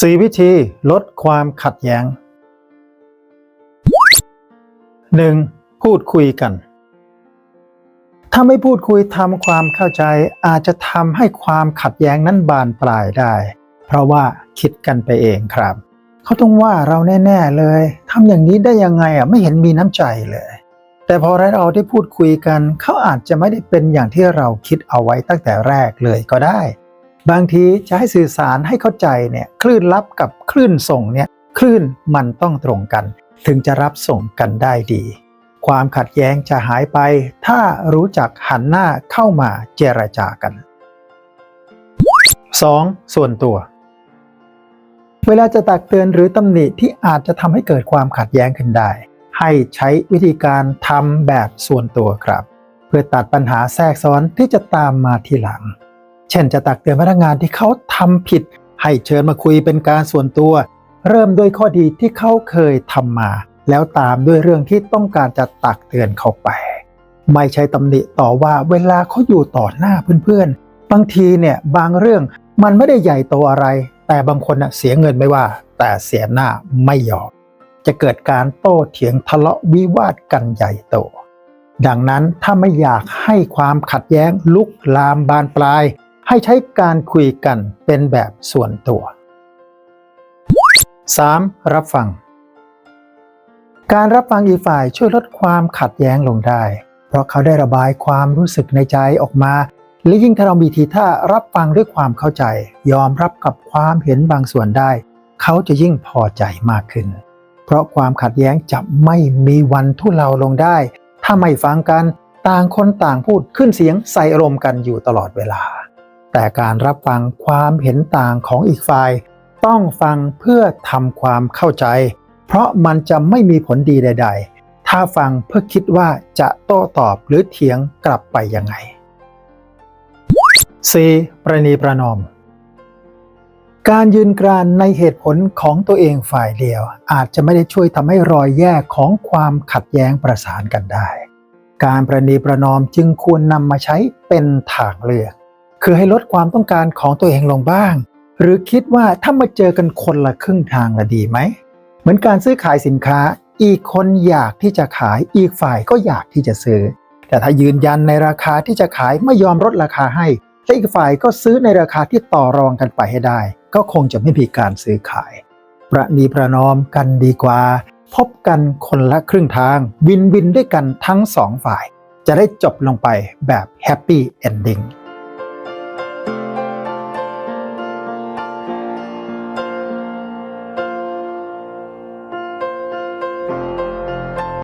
4 วิธีลดความขัดแย้ง 1. พูดคุยกัน ถ้าไม่พูดคุยทำความเข้าใจอาจจะทำให้ความขัดแย้งนั้นบานปลายได้ เพราะว่าคิดกันไปเองครับ เขาต้องว่าเราแน่ ๆเลยทำอย่างนี้ได้ยังไงอะไม่เห็นมีน้ำใจเลย แต่พอเราได้พูดคุยกัน เขาอาจจะไม่ได้เป็นอย่างที่เราคิดเอาไว้ตั้งแต่แรกเลยก็ได้ บางทีจะให้สื่อสารให้เข้าใจเนี่ยคลื่นรับกับคลื่นส่งเนี่ยคลื่นมันต้องตรงกัน ถึงจะรับส่งกันได้ดี ความขัดแย้งจะหายไป ถ้ารู้จักหันหน้าเข้ามาเจรจากัน 2. ส่วนตัว เวลาจะตักเตือนหรือตำหนิที่อาจจะทำให้เกิดความขัดแย้งขึ้นได้ ให้ใช้วิธีการทำแบบส่วนตัวครับ เพื่อตัดปัญหาแทรกซ้อนที่จะตามมาทีหลัง เช่นจะตักเตือนพนักงานที่เขาทำผิด ให้เชิญมาคุยเป็นการส่วนตัว เริ่มด้วยข้อดีที่เขาเคยทำมา แล้วตามด้วยเรื่องที่ต้องการจะตักเตือนเขาไป ไม่ใช่ตำหนิต่อว่าเวลาเขาอยู่ต่อหน้าเพื่อนๆ บางทีเนี่ยบางเรื่องมันไม่ได้ใหญ่โตอะไร แต่บางคนเสียเงินไม่ว่า แต่เสียหน้าไม่ยอมจะเกิดการโต้เถียงทะเลาะวิวาทกันใหญ่โต ดังนั้นถ้าไม่อยากให้ความขัดแย้งลุกลามบานปลาย ให้ใช้การคุยกันเป็นแบบส่วนตัว 3. รับฟัง การรับฟังอีกฝ่ายช่วยลดความขัดแย้งลงได้ เพราะเขาได้ระบายความรู้สึกในใจออกมา และยิ่งถ้าเรามีทีท่ารับฟังด้วยความเข้าใจ ยอมรับกับความเห็นบางส่วนได้ เขาจะยิ่งพอใจมากขึ้น เพราะความขัดแย้งจะไม่มีวันทุเลาลงได้ ถ้าไม่ฟังกัน ต่างคนต่างพูดขึ้นเสียงใส่อารมณ์กันอยู่ตลอดเวลา แต่การรับฟังความเห็นต่างของอีกฝ่าย ต้องฟังเพื่อทำความเข้าใจ เพราะมันจะไม่มีผลดีใด ๆ ถ้าฟังเพื่อคิดว่าจะโต้ตอบหรือเถียงกลับไปยังไง 4. ประนีประนอม การยืนกรานในเหตุผลของตัวเองฝ่ายเดียว อาจจะไม่ได้ช่วยทำให้รอยแยกของความขัดแย้งประสานกันได้ การประนีประนอมจึงควรนำมาใช้เป็นทางเลือก คือให้ลดความต้องการของตัวเองลงบ้าง หรือคิดว่าถ้ามาเจอกันคนละครึ่งทางละดีไหม เหมือนการซื้อขายสินค้า อีกคนอยากที่จะขายอีกฝ่ายก็อยากที่จะซื้อ แต่ถ้ายืนยันในราคาที่จะขายไม่ยอมลดราคาให้และอีกฝ่ายก็ซื้อในราคาที่ต่อรองกันไปให้ได้ ก็คงจะไม่มีการซื้อขาย ประนีประนอมกันดีกว่า พบกันคนละครึ่งทาง วินวินด้วยกันทั้งสองฝ่าย จะได้จบลงไปแบบแฮปปี้เอนดิ้ง